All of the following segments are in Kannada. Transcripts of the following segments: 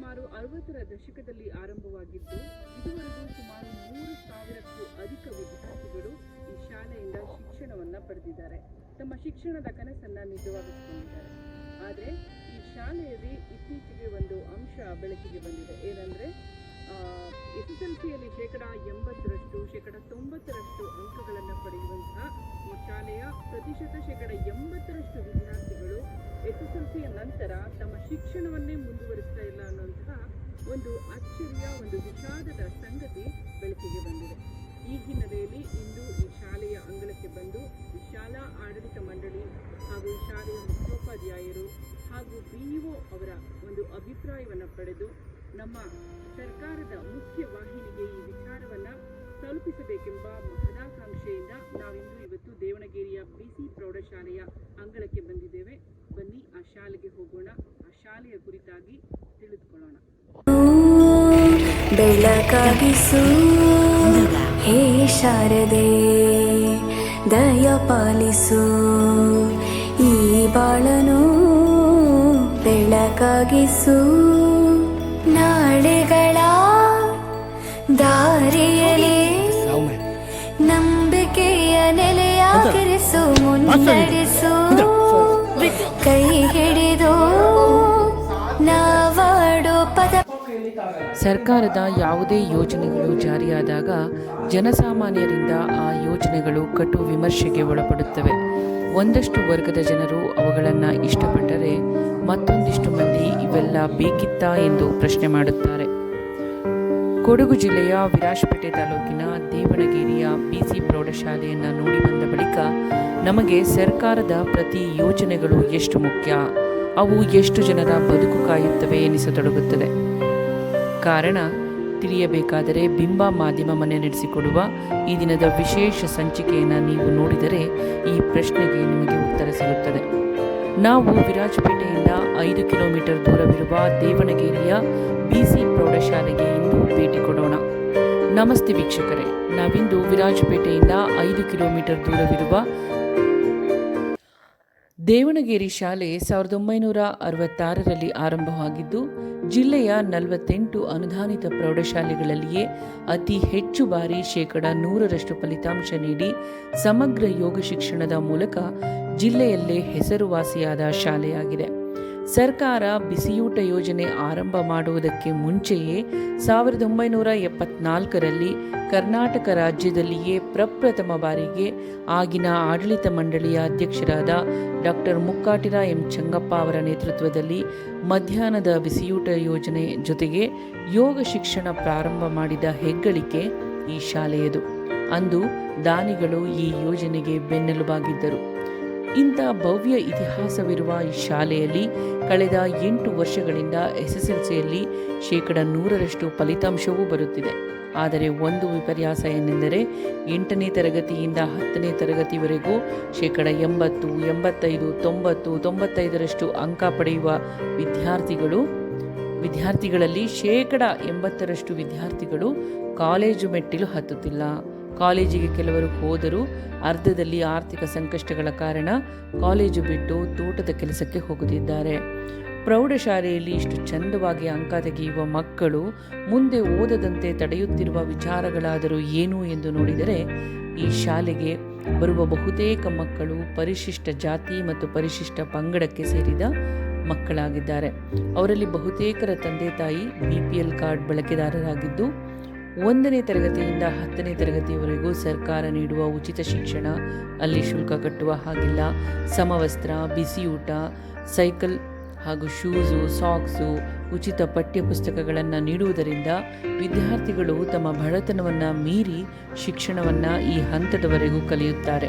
ಸುಮಾರು ಅರವತ್ತರ ದಶಕದಲ್ಲಿ ಆರಂಭವಾಗಿದ್ದು, ಇದುವರೆಗೂ ಸುಮಾರು ಮೂರು ಸಾವಿರಕ್ಕೂ ಅಧಿಕ ವಿದ್ಯಾರ್ಥಿಗಳು ಈ ಶಾಲೆಯಿಂದ ಶಿಕ್ಷಣವನ್ನ ಪಡೆದಿದ್ದಾರೆ. ತಮ್ಮ ಶಿಕ್ಷಣದ ಕನಸನ್ನ ನಿಜವಾಗಿಸಿಕೊಂಡಿದ್ದಾರೆ. ಆದರೆ, ಈ ಶಾಲೆಯಲ್ಲಿ ಇತ್ತೀಚೆಗೆ ಒಂದು ಅಂಶ ಬೆಳಕಿಗೆ ಬಂದಿದೆ. ಏನಂದ್ರೆ ಎಸ್ ಎಸ್ ಎಲ್ ಸಿಯಲ್ಲಿ ಶೇಕಡ ಎಂಬತ್ತರಷ್ಟು, ಶೇಕಡ ತೊಂಬತ್ತರಷ್ಟು ಅಂಕಗಳನ್ನು ಪಡೆಯುವಂತಹ ಈ ಶಾಲೆಯ ಪ್ರತಿಶತ ಶೇಕಡ ಎಂಬತ್ತರಷ್ಟು ವಿದ್ಯಾರ್ಥಿಗಳು ಎಸ್ ಎಸ್ ಎಲ್ ಸಿಯ ನಂತರ ತಮ್ಮ ಶಿಕ್ಷಣವನ್ನೇ ಮುಂದುವರಿಸ್ತಾ ಇಲ್ಲ ಅನ್ನುವಂತಹ ಒಂದು ಅಚ್ಚರಿಯ ಒಂದು ವಿಷಾದದ ಸಂಗತಿ ಬೆಳಕಿಗೆ ಬಂದಿದೆ. ಈ ಹಿನ್ನೆಲೆಯಲ್ಲಿ ಇಂದು ಈ ಶಾಲೆಯ ಅಂಗಳಕ್ಕೆ ಬಂದು ಶಾಲಾ ಆಡಳಿತ ಮಂಡಳಿ ಹಾಗೂ ಶಾಲೆಯ ಮುಖ್ಯೋಪಾಧ್ಯಾಯರು ಹಾಗೂ ಬಿಇಒ ಅವರ ಒಂದು ಅಭಿಪ್ರಾಯವನ್ನು ಪಡೆದು ನಮ್ಮ ಸರ್ಕಾರದ ಮುಖ್ಯ ವಾಹಿನಿಗೆ ಈ ವಿಚಾರವನ್ನ ತಲುಪಿಸಬೇಕೆಂಬ ಮಹದಾಕಾಂಕ್ಷೆಯಿಂದ ನಾವಿಂದು ಇವತ್ತು ದೇವಣಗೇರಿಯ ಬಿಸಿ ಪ್ರೌಢಶಾಲೆಯ ಅಂಗಳಕ್ಕೆ ಬಂದಿದ್ದೇವೆ. ಬನ್ನಿ, ಆ ಶಾಲೆಗೆ ಹೋಗೋಣ. ಆ ಶಾಲೆಯ ಕುರಿತಾಗಿ ತಿಳಿದುಕೊಳ್ಳೋಣ. ಹೇ ಶಾರದೆ, ದಯ ಪಾಲಿಸು. ಈ ಬಾಳನು ಬೆಳಕಾಗಿಸು. ನಾಳೆಗಳ ದಾರಿಯಲ್ಲಿ ನಂಬಿಕೆಯ ನೆಲೆಯಾಗಿರಿಸು ಮುನ್ನಡೆಸು, ಕೈ ಹಿಡಿದು ನಾವಾಡೋ ಪದ. ಸರ್ಕಾರದ ಯಾವುದೇ ಯೋಜನೆಗಳು ಜಾರಿಯಾದಾಗ ಜನಸಾಮಾನ್ಯರಿಂದ ಆ ಯೋಜನೆಗಳು ಕಟು ವಿಮರ್ಶೆಗೆ ಒಳಪಡುತ್ತವೆ. ಒಂದಷ್ಟು ವರ್ಗದ ಜನರು ಅವುಗಳನ್ನು ಇಷ್ಟಪಟ್ಟರೆ ಮತ್ತೊಂದಿಷ್ಟು ಮಂದಿ ಇವೆಲ್ಲ ಬೇಕಿತ್ತಾ ಎಂದು ಪ್ರಶ್ನೆ ಮಾಡುತ್ತಾರೆ. ಕೊಡಗು ಜಿಲ್ಲೆಯ ವಿರಾಜಪೇಟೆ ತಾಲೂಕಿನ ದೇವಣಗೇರಿಯ ಬಿಸಿ ಪ್ರೌಢಶಾಲೆಯನ್ನು ನೋಡಿ ಬಂದ ಬಳಿಕ ನಮಗೆ ಸರ್ಕಾರದ ಪ್ರತಿ ಯೋಜನೆಗಳು ಎಷ್ಟು ಮುಖ್ಯ? ಅವು ಎಷ್ಟು ಜನರ ಬದುಕು ಕಾಯುತ್ತವೆ ಎನಿಸತೊಡಗುತ್ತದೆ. ಕಾರಣ ತಿಳಿಯಬೇಕಾದರೆ ಬಿಂಬ ಮಾಧ್ಯಮ ಮನೆ ನಡೆಸಿಕೊಡುವ ಈ ದಿನದ ವಿಶೇಷ ಸಂಚಿಕೆಯನ್ನು ನೀವು ನೋಡಿದರೆ ಈ ಪ್ರಶ್ನೆಗೆ ನಿಮಗೆ ಉತ್ತರ ಸಿಗುತ್ತದೆ. ನಾವು ವಿರಾಜಪೇಟೆಯಿಂದ ಐದು ಕಿಲೋಮೀಟರ್ ದೂರವಿರುವ ದೇವಣಗೇರಿಯ ಬಿಸಿ ಪ್ರೌಢಶಾಲೆಗೆ ಇಂದು ಭೇಟಿ ಕೊಡೋಣ. ನಮಸ್ತೆ ವೀಕ್ಷಕರೇ, ನಾವಿಂದು ವಿರಾಜಪೇಟೆಯಿಂದ ಐದು ಕಿಲೋಮೀಟರ್ ದೂರವಿರುವ ದೇವಣಗೇರಿ ಶಾಲೆ ಸಾವಿರದ ಒಂಬೈನೂರ ಅರವತ್ತಾರರಲ್ಲಿ ಆರಂಭವಾಗಿದ್ದು, ಜಿಲ್ಲೆಯ ನಲವತ್ತೆಂಟು ಅನುದಾನಿತ ಪ್ರೌಢಶಾಲೆಗಳಲ್ಲಿಯೇ ಅತಿ ಹೆಚ್ಚು ಬಾರಿ ಶೇಕಡ ನೂರರಷ್ಟು ಫಲಿತಾಂಶ ನೀಡಿ ಸಮಗ್ರ ಯೋಗ ಶಿಕ್ಷಣದ ಮೂಲಕ ಜಿಲ್ಲೆಯಲ್ಲೇ ಹೆಸರುವಾಸಿಯಾದ ಶಾಲೆಯಾಗಿದೆ. ಸರ್ಕಾರ ಬಿಸಿಯೂಟ ಯೋಜನೆ ಆರಂಭ ಮಾಡುವುದಕ್ಕೆ ಮುಂಚೆಯೇ ಸಾವಿರದ ಒಂಬೈನೂರ ಎಪ್ಪತ್ನಾಲ್ಕರಲ್ಲಿ ಕರ್ನಾಟಕ ರಾಜ್ಯದಲ್ಲಿಯೇ ಪ್ರಪ್ರಥಮ ಬಾರಿಗೆ ಆಗಿನ ಆಡಳಿತ ಮಂಡಳಿಯ ಅಧ್ಯಕ್ಷರಾದ ಡಾಕ್ಟರ್ ಮುಕ್ಕಾಟಿರ ಎಂ ಚಂಗಪ್ಪ ಅವರ ನೇತೃತ್ವದಲ್ಲಿ ಮಧ್ಯಾಹ್ನದ ಬಿಸಿಯೂಟ ಯೋಜನೆ ಜೊತೆಗೆ ಯೋಗ ಶಿಕ್ಷಣ ಪ್ರಾರಂಭ ಮಾಡಿದ ಹೆಗ್ಗಳಿಕೆ ಈ ಶಾಲೆಯದು. ಅಂದು ದಾನಿಗಳು ಈ ಯೋಜನೆಗೆ ಬೆನ್ನೆಲುಬಾಗಿದ್ದರು. ಇಂಥ ಭವ್ಯ ಇತಿಹಾಸವಿರುವ ಈ ಶಾಲೆಯಲ್ಲಿ ಕಳೆದ ಎಂಟು ವರ್ಷಗಳಿಂದ ಎಸ್ಎಸ್ಎಲ್ಸಿಯಲ್ಲಿ ಶೇಕಡ ನೂರರಷ್ಟು ಫಲಿತಾಂಶವೂ ಬರುತ್ತಿದೆ. ಆದರೆ ಒಂದು ವಿಪರ್ಯಾಸ ಏನೆಂದರೆ ಎಂಟನೇ ತರಗತಿಯಿಂದ ಹತ್ತನೇ ತರಗತಿವರೆಗೂ ಶೇಕಡ ಎಂಬತ್ತು, ಎಂಬತ್ತೈದು, ತೊಂಬತ್ತು, ತೊಂಬತ್ತೈದರಷ್ಟು ಅಂಕ ಪಡೆಯುವ ವಿದ್ಯಾರ್ಥಿಗಳು, ವಿದ್ಯಾರ್ಥಿಗಳಲ್ಲಿ ಶೇಕಡ ಎಂಬತ್ತರಷ್ಟು ವಿದ್ಯಾರ್ಥಿಗಳು ಕಾಲೇಜು ಮೆಟ್ಟಿಲು ಹತ್ತುತ್ತಿಲ್ಲ. ಕಾಲೇಜಿಗೆ ಕೆಲವರು ಹೋದರೂ ಅರ್ಧದಲ್ಲಿ ಆರ್ಥಿಕ ಸಂಕಷ್ಟಗಳ ಕಾರಣ ಕಾಲೇಜು ಬಿಟ್ಟು ತೋಟದ ಕೆಲಸಕ್ಕೆ ಹೋಗುತ್ತಿದ್ದಾರೆ. ಪ್ರೌಢಶಾಲೆಯಲ್ಲಿ ಇಷ್ಟು ಚಂದವಾಗಿ ಅಂಕ ತೆಗೆಯುವ ಮಕ್ಕಳು ಮುಂದೆ ಓದದಂತೆ ತಡೆಯುತ್ತಿರುವ ವಿಚಾರಗಳಾದರೂ ಏನು ಎಂದು ನೋಡಿದರೆ, ಈ ಶಾಲೆಗೆ ಬರುವ ಬಹುತೇಕ ಮಕ್ಕಳು ಪರಿಶಿಷ್ಟ ಜಾತಿ ಮತ್ತು ಪರಿಶಿಷ್ಟ ಪಂಗಡಕ್ಕೆ ಸೇರಿದ ಮಕ್ಕಳಾಗಿದ್ದಾರೆ. ಅವರಲ್ಲಿ ಬಹುತೇಕರ ತಂದೆ ತಾಯಿ ಬಿ ಪಿ ಎಲ್ ಕಾರ್ಡ್ ಬಳಕೆದಾರರಾಗಿದ್ದು ಒಂದನೇ ತರಗತಿಯಿಂದ ಹತ್ತನೇ ತರಗತಿಯವರೆಗೂ ಸರ್ಕಾರ ನೀಡುವ ಉಚಿತ ಶಿಕ್ಷಣ ಅಲ್ಲಿ ಶುಲ್ಕ ಕಟ್ಟುವ ಹಾಗಿಲ್ಲ. ಸಮವಸ್ತ್ರ, ಬಿಸಿಯೂಟ, ಸೈಕಲ್ ಹಾಗೂ ಶೂಸು, ಸಾಕ್ಸು ಉಚಿತ ಪಠ್ಯಪುಸ್ತಕಗಳನ್ನು ನೀಡುವುದರಿಂದ ವಿದ್ಯಾರ್ಥಿಗಳು ತಮ್ಮ ಬಡತನವನ್ನು ಮೀರಿ ಶಿಕ್ಷಣವನ್ನು ಈ ಹಂತದವರೆಗೂ ಕಲಿಯುತ್ತಾರೆ.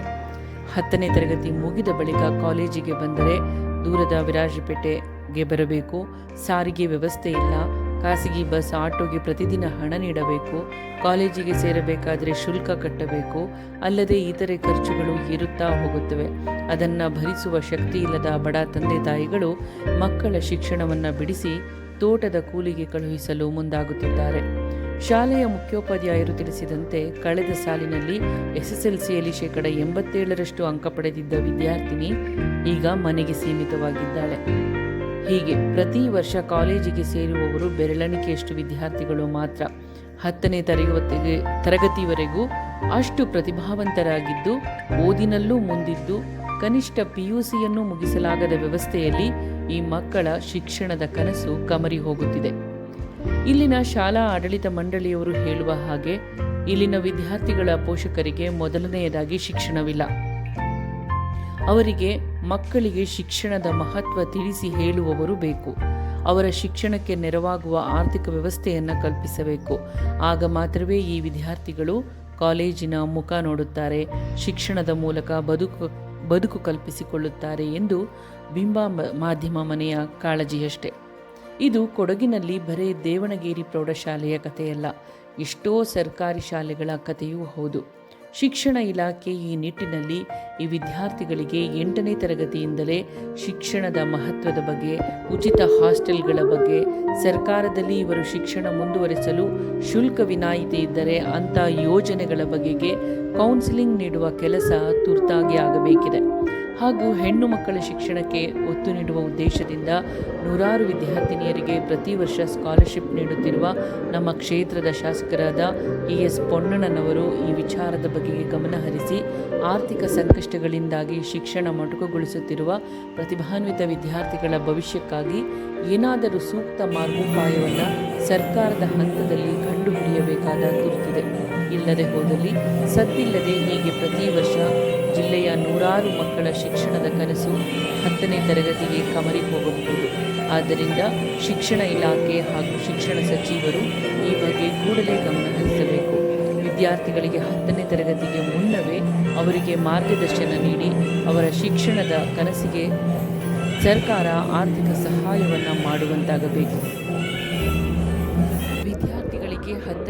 ಹತ್ತನೇ ತರಗತಿ ಮುಗಿದ ಬಳಿಕ ಕಾಲೇಜಿಗೆ ಬಂದರೆ ದೂರದ ವಿರಾಜಪೇಟೆಗೆ ಬರಬೇಕು. ಸಾರಿಗೆ ವ್ಯವಸ್ಥೆ ಇಲ್ಲ. ಖಾಸಗಿ ಬಸ್ ಆಟೋಗೆ ಪ್ರತಿದಿನ ಹಣ ನೀಡಬೇಕು, ಕಾಲೇಜಿಗೆ ಸೇರಬೇಕಾದರೆ ಶುಲ್ಕ ಕಟ್ಟಬೇಕು, ಅಲ್ಲದೆ ಇತರೆ ಖರ್ಚುಗಳು ಏರುತ್ತಾ ಹೋಗುತ್ತವೆ. ಅದನ್ನು ಭರಿಸುವ ಶಕ್ತಿ ಇಲ್ಲದ ಬಡ ತಂದೆ ತಾಯಿಗಳು ಮಕ್ಕಳ ಶಿಕ್ಷಣವನ್ನು ಬಿಡಿಸಿ ತೋಟದ ಕೂಲಿಗೆ ಕಳುಹಿಸಲು ಮುಂದಾಗುತ್ತಿದ್ದಾರೆ. ಶಾಲೆಯ ಮುಖ್ಯೋಪಾಧ್ಯಾಯರು ತಿಳಿಸಿದಂತೆ ಕಳೆದ ಸಾಲಿನಲ್ಲಿ ಎಸ್ಎಸ್ಎಲ್ಸಿಯಲ್ಲಿ ಶೇಕಡ ಎಂಬತ್ತೇಳರಷ್ಟು ಅಂಕ ಪಡೆದಿದ್ದ ವಿದ್ಯಾರ್ಥಿನಿ ಈಗ ಮನೆಗೆ ಸೀಮಿತವಾಗಿದ್ದಾಳೆ. ಹೀಗೆ ಪ್ರತಿ ವರ್ಷ ಕಾಲೇಜಿಗೆ ಸೇರುವವರು ಬೆರಳೆಣಿಕೆಯಷ್ಟು ವಿದ್ಯಾರ್ಥಿಗಳು ಮಾತ್ರ. ಹತ್ತನೇ ತರಗತಿಗೆ, ತರಗತಿವರೆಗೂ ಅಷ್ಟು ಪ್ರತಿಭಾವಂತರಾಗಿದ್ದು, ಓದಿನಲ್ಲೂ ಮುಂದಿದ್ದು, ಕನಿಷ್ಠ ಪಿಯುಸಿಯನ್ನು ಮುಗಿಸಲಾಗದ ವ್ಯವಸ್ಥೆಯಲ್ಲಿ ಈ ಮಕ್ಕಳ ಶಿಕ್ಷಣದ ಕನಸು ಕಮರಿ ಹೋಗುತ್ತಿದೆ. ಇಲ್ಲಿನ ಶಾಲಾ ಆಡಳಿತ ಮಂಡಳಿಯವರು ಹೇಳುವ ಹಾಗೆ, ಇಲ್ಲಿನ ವಿದ್ಯಾರ್ಥಿಗಳ ಪೋಷಕರಿಗೆ ಮೊದಲನೆಯದಾಗಿ ಶಿಕ್ಷಣವಿಲ್ಲ. ಅವರಿಗೆ ಮಕ್ಕಳಿಗೆ ಶಿಕ್ಷಣದ ಮಹತ್ವ ತಿಳಿಸಿ ಹೇಳುವವರು ಬೇಕು. ಅವರ ಶಿಕ್ಷಣಕ್ಕೆ ನೆರವಾಗುವ ಆರ್ಥಿಕ ವ್ಯವಸ್ಥೆಯನ್ನು ಕಲ್ಪಿಸಬೇಕು. ಆಗ ಮಾತ್ರವೇ ಈ ವಿದ್ಯಾರ್ಥಿಗಳು ಕಾಲೇಜಿನ ಮುಖ ನೋಡುತ್ತಾರೆ, ಶಿಕ್ಷಣದ ಮೂಲಕ ಬದುಕು ಬದುಕು ಕಲ್ಪಿಸಿಕೊಳ್ಳುತ್ತಾರೆ ಎಂದು ಬಿಂಬ ಮಾಧ್ಯಮ ಮನೆಯ ಕಾಳಜಿಯಷ್ಟೇ. ಇದು ಕೊಡಗಿನಲ್ಲಿ ಬರೇ ದೇವಣಗೇರಿ ಪ್ರೌಢಶಾಲೆಯ ಕಥೆಯಲ್ಲ. ಎಷ್ಟೋ ಸರ್ಕಾರಿ ಶಾಲೆಗಳ ಕಥೆಯೂ ಹೌದು. ಶಿಕ್ಷಣ ಇಲಾಖೆ ಈ ನಿಟ್ಟಿನಲ್ಲಿ ಈ ವಿದ್ಯಾರ್ಥಿಗಳಿಗೆ ಎಂಟನೇ ತರಗತಿಯಿಂದಲೇ ಶಿಕ್ಷಣದ ಮಹತ್ವದ ಬಗ್ಗೆ, ಉಚಿತ ಹಾಸ್ಟೆಲ್ಗಳ ಬಗ್ಗೆ, ಸರ್ಕಾರದಲ್ಲಿ ಇವರು ಶಿಕ್ಷಣ ಮುಂದುವರಿಸಲು ಶುಲ್ಕ ವಿನಾಯಿತಿ ಇದ್ದರೆ ಅಂಥ ಯೋಜನೆಗಳ ಬಗೆಗೆ ಕೌನ್ಸಿಲಿಂಗ್ ನೀಡುವ ಕೆಲಸ ತುರ್ತಾಗಿ ಆಗಬೇಕಿದೆ. ಹಾಗೂ ಹೆಣ್ಣು ಮಕ್ಕಳ ಶಿಕ್ಷಣಕ್ಕೆ ಒತ್ತು ನೀಡುವ ಉದ್ದೇಶದಿಂದ ನೂರಾರು ವಿದ್ಯಾರ್ಥಿನಿಯರಿಗೆ ಪ್ರತಿ ವರ್ಷ ಸ್ಕಾಲರ್ಶಿಪ್ ನೀಡುತ್ತಿರುವ ನಮ್ಮ ಕ್ಷೇತ್ರದ ಶಾಸಕರಾದ ಇ ಎಸ್ ಪೊನ್ನಣ್ಣನವರು ಈ ವಿಚಾರದ ಬಗೆಗೆ ಗಮನ ಹರಿಸಿ ಆರ್ಥಿಕ ಸಂಕಷ್ಟಗಳಿಂದಾಗಿ ಶಿಕ್ಷಣ ಮೊಟಕುಗೊಳಿಸುತ್ತಿರುವ ಪ್ರತಿಭಾನ್ವಿತ ವಿದ್ಯಾರ್ಥಿಗಳ ಭವಿಷ್ಯಕ್ಕಾಗಿ ಏನಾದರೂ ಸೂಕ್ತ ಮಾರ್ಗೋಪಾಯವನ್ನು ಸರ್ಕಾರದ ಹಂತದಲ್ಲಿ ಕಂಡುಹಿಡಿಯಬೇಕಾದ ತುರ್ತಿದೆ ಇಲ್ಲದೆ ಹೋದಲ್ಲಿ ಸದ್ದಿಲ್ಲದೆ ಹೀಗೆ ಪ್ರತಿ ವರ್ಷ ಜಿಲ್ಲೆಯ ನೂರಾರು ಮಕ್ಕಳ ಶಿಕ್ಷಣದ ಕನಸು ಹತ್ತನೇ ತರಗತಿಗೆ ಕಮರಿ ಹೋಗಬಹುದು. ಆದ್ದರಿಂದ ಶಿಕ್ಷಣ ಇಲಾಖೆ ಹಾಗೂ ಶಿಕ್ಷಣ ಸಚಿವರು ಈ ಬಗ್ಗೆ ಕೂಡಲೇ ಗಮನ ಹರಿಸಬೇಕು. ವಿದ್ಯಾರ್ಥಿಗಳಿಗೆ ಹತ್ತನೇ ತರಗತಿಗೆ ಮುನ್ನವೇ ಅವರಿಗೆ ಮಾರ್ಗದರ್ಶನ ನೀಡಿ ಅವರ ಶಿಕ್ಷಣದ ಕನಸಿಗೆ ಸರ್ಕಾರ ಆರ್ಥಿಕ ಸಹಾಯವನ್ನು ಮಾಡುವಂತಾಗಬೇಕು.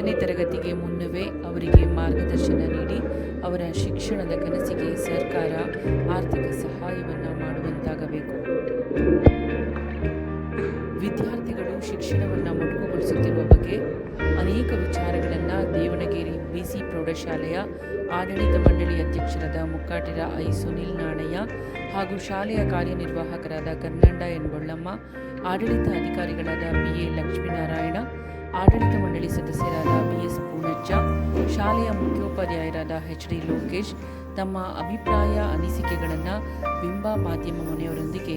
ಹತ್ತನೇ ತರಗತಿಗೆ ಮುನ್ನವೇ ಅವರಿಗೆ ಮಾರ್ಗದರ್ಶನ ನೀಡಿ ಅವರ ಶಿಕ್ಷಣದ ಕನಸಿಗೆ ಸರ್ಕಾರ ಆರ್ಥಿಕ ಸಹಾಯವನ್ನು ಮಾಡುವಂತಾಗಬೇಕು. ವಿದ್ಯಾರ್ಥಿಗಳು ಶಿಕ್ಷಣವನ್ನು ಮೊಟಕುಗೊಳಿಸುತ್ತಿರುವ ಬಗ್ಗೆ ಅನೇಕ ವಿಚಾರಗಳನ್ನು ದೇವಣಗೆರೆ ಬಿಸಿ ಪ್ರೌಢಶಾಲೆಯ ಆಡಳಿತ ಮಂಡಳಿ ಅಧ್ಯಕ್ಷರಾದ ಮುಕ್ಕಾಟಿರ ಐ ಸುನಿಲ್ ನಾಣಯ್ಯ ಹಾಗೂ ಶಾಲೆಯ ಕಾರ್ಯನಿರ್ವಾಹಕರಾದ ಕನ್ನಂಡ ಎನ್ ಬೊಳ್ಳಮ್ಮ ಆಡಳಿತ ಅಧಿಕಾರಿಗಳಾದ ಬಿ ಎ ಲಕ್ಷ್ಮೀನಾರಾಯಣ ಆಡಳಿತ ಮಂಡಳಿ ಸದಸ್ಯರಾದ ಬಿ ಎಸ್ ಪೂಣಚ್ಚ ಶಾಲೆಯ ಮುಖ್ಯೋಪಾಧ್ಯಾಯರಾದ ಎಚ್ ಡಿ ಲೋಕೇಶ್ ತಮ್ಮ ಅಭಿಪ್ರಾಯ, ಅನಿಸಿಕೆಗಳನ್ನು ಬಿಂಬ ಮಾಧ್ಯಮ ಮನೆಯವರೊಂದಿಗೆ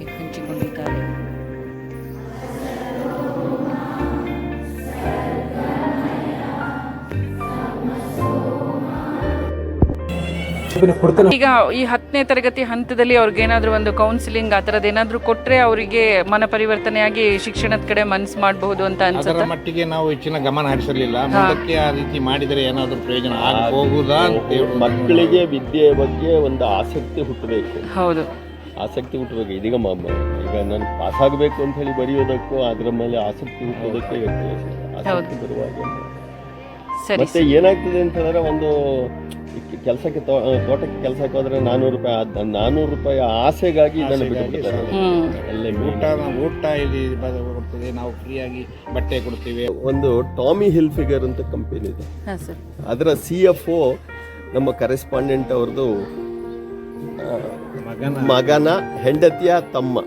ಈಗ ಈ ಹತ್ತನೇ ತರಗತಿ ಹಂತದಲ್ಲಿ ಅವ್ರಿಗೆ ಏನಾದರೂ ಒಂದು ಕೌನ್ಸಿಲಿಂಗ್ ಆ ಥರದ್ದು ಏನಾದರೂ ಕೊಟ್ಟರೆ ಅವರಿಗೆ ಮನ ಪರಿವರ್ತನೆಯಾಗಿ ಶಿಕ್ಷಣದ ಕಡೆ ಮನಸ್ಸು ಮಾಡಬಹುದು ಅಂತ ಅದರ ಅನ್ಸುತ್ತೆ ಮಟ್ಟಿಗೆ ನಾವು ಹೆಚ್ಚಿನ ಗಮನ ಹರಿಸಲಿಲ್ಲ. ಮುಂದಕ್ಕೆ ಆ ರೀತಿ ಮಾಡಿದರೆ ಏನಾದರೂ ಪ್ರಯೋಜನ ಆಗಬಹುದಾ ಅಂತ ಹೇಳಿ ಮಕ್ಕಳಿಗೆ ವಿದ್ಯೆಯ ಬಗ್ಗೆ ಒಂದು ಆಸಕ್ತಿ ಹುಟ್ಟಬೇಕು. ಹೌದು. ಆಸಕ್ತಿ ಹುಟ್ಟಬೇಕು. ಇದೀಗ ಮ- ಮ- ಈಗ ನಾನು ಪಾಸ್ ಆಗಬೇಕು ಅಂತ ಹೇಳಿ ಬರೆಯೋದಕ್ಕೂ ಅದರ ಮೇಲೆ ಆಸಕ್ತಿ ಹುಟ್ಟೋದಕ್ಕೆ ಆಸಕ್ತಿ ಬರುವಾಗ ಸರಿ ಮತ್ತೆ ಏನಾಗ್ತದೆ ಅಂತ ಹೇಳಿದ್ರೆ ಒಂದು ಕೆಲಸಕ್ಕೆ ತೋಟಕ್ಕೆ ಕೆಲಸಕ್ಕೆ ಹೋದ್ರೆ ನಾನೂರು ರೂಪಾಯಿ ಆದ್- ನಾನೂರು ರೂಪಾಯಿ ಆಸೆಗಾಗಿ ಇದನ್ನು ಬಿಟ್ಟು ಬಿಡ್ತಾರೆ. ಹ್ಮ್. ಅಲ್ಲೇ ಊಟ ಊಟ ಇಲ್ಲಿ ಬ- ಕೊಡ್ತದೆ. ನಾವು ಫ್ರೀಯಾಗಿ ಬಟ್ಟೆ ಕೊಡ್ತೀವಿ. ಒಂದು ಟಾಮಿ ಹಿಲ್ ಫಿಗರ್ ಅಂತ ಕಂಪನಿ ಇದೆ. ಹಾಂ ಸರ್. ಅದರ ಸಿ ಎಫ್ ಒ ನಮ್ಮ ಕರೆಸ್ಪಾಂಡೆಂಟ್ ಅವ್ರದ್ದು ಮಗನ ಮಗನ ಹೆಂಡತಿಯ ತಮ್ಮ.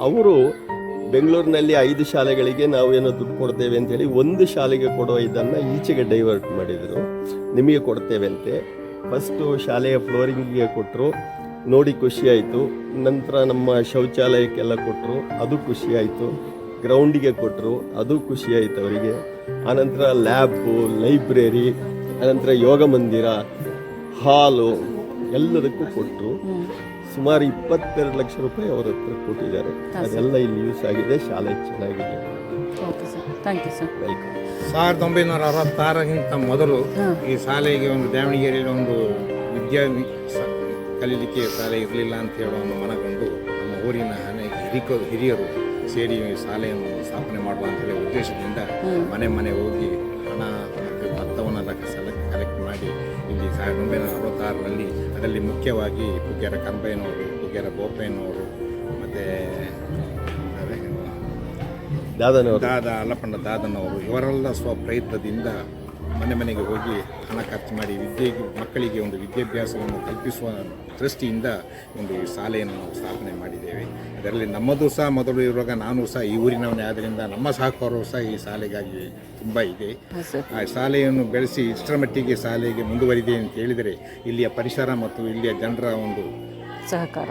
ಅವರು ಬೆಂಗಳೂರಿನಲ್ಲಿ ಐದು ಶಾಲೆಗಳಿಗೆ ನಾವು ಏನೋ ದುಡ್ಡು ಕೊಡ್ತೇವೆ ಅಂತ ಹೇಳಿ ಒಂದು ಶಾಲೆಗೆ ಕೊಡೋ ಇದನ್ನು ಈಚೆಗೆ ಡೈವರ್ಟ್ ಮಾಡಿದರು. ನಿಮಗೆ ಕೊಡ್ತೇವೆ ಅಂತೆ. ಫಸ್ಟು ಶಾಲೆಯ ಫ್ಲೋರಿಂಗಿಗೆ ಕೊಟ್ಟರು ನೋಡಿ ಖುಷಿಯಾಯಿತು ನಂತರ ನಮ್ಮ ಶೌಚಾಲಯಕ್ಕೆಲ್ಲ ಕೊಟ್ಟರು ಅದು ಖುಷಿಯಾಯಿತು ಗ್ರೌಂಡಿಗೆ ಕೊಟ್ಟರು ಅದು ಖುಷಿಯಾಯಿತು ಅವರಿಗೆ. ಆನಂತರ ಲ್ಯಾಬು ಲೈಬ್ರರಿ ಆನಂತರ ಯೋಗ ಮಂದಿರ, ಹಾಲು ಎಲ್ಲದಕ್ಕೂ ಕೊಟ್ಟರು ಸುಮಾರು ಇಪ್ಪತ್ತೆರಡು ಲಕ್ಷ ರೂಪಾಯಿ ಅವ್ರ ಹತ್ರ ಕೊಟ್ಟಿದ್ದಾರೆ. ಅದೆಲ್ಲ ಇಲ್ಲಿ ಯೂಸ್ ಆಗಿದೆ ಶಾಲೆ ಚೆನ್ನಾಗಿದೆ. Okay sir. Thank you sir. Welcome ಸಾವಿರದ ಒಂಬೈನೂರ ಅರವತ್ತಾರಕ್ಕಿಂತ ಮೊದಲು ಈ ಶಾಲೆಗೆ ಒಂದು ದಾವಣಗೆರೆಯಲ್ಲಿ ಒಂದು ವಿದ್ಯಾ ಸ- ಕಲೀಲಿಕ್ಕೆ ಶಾಲೆ ಇರಲಿಲ್ಲ ಅಂತ ಹೇಳೋ ಒಂದು ಮನಗಂಡು ನಮ್ಮ ಊರಿನ ಅನೇಕ ಹಿರಿಕ ಹಿರಿಯರು ಸೇರಿ ಶಾಲೆಯನ್ನು ಸ್ಥಾಪನೆ ಮಾಡುವ ಉದ್ದೇಶದಿಂದ ಮನೆ ಮನೆ ಹೋಗಿ ಮುಖ್ಯವಾಗಿ ಪುಗ್ಗೆರ ಕಂಬೈನವರು ಪುಗ್ಗೆರ ಬೋಪಯ್ಯನವರು ಮತ್ತು ದಾದನವರು. ದಾದ ಅಲ್ಲಪಣ್ಣ ದಾದನವರು ಇವರೆಲ್ಲ ಸ್ವಪ್ರಯತ್ನದಿಂದ ಮನೆ ಮನೆಗೆ ಹೋಗಿ ಹಣ ಖರ್ಚು ಮಾಡಿ ವಿದ್ಯೆಗೆ ಮಕ್ಕಳಿಗೆ ಒಂದು ವಿದ್ಯಾಭ್ಯಾಸವನ್ನು ಕಲ್ಪಿಸುವ ದೃಷ್ಟಿಯಿಂದ ಒಂದು ಶಾಲೆಯನ್ನು ನಾವು ಸ್ಥಾಪನೆ ಮಾಡಿದ್ದೇವೆ. ಅದರಲ್ಲಿ ನಮ್ಮದು ಸಹ ಮೊದಲು ಇರುವಾಗ ನಾನು ಸಹ ಈ ಊರಿನವನೇ. ಆದ್ದರಿಂದ ನಮ್ಮ ಸಹಕಾರವು ಸಹ ಈ ಶಾಲೆಗಾಗಿ ತುಂಬ ಇದೆ. ಆ ಶಾಲೆಯನ್ನು ಬೆಳೆಸಿ ಇಷ್ಟರ ಮಟ್ಟಿಗೆ ಶಾಲೆಗೆ ಮುಂದುವರಿದೆ ಅಂತ ಹೇಳಿದರೆ ಇಲ್ಲಿಯ ಪರಿಸರ ಮತ್ತು ಇಲ್ಲಿಯ ಜನರ ಒಂದು ಸಹಕಾರ.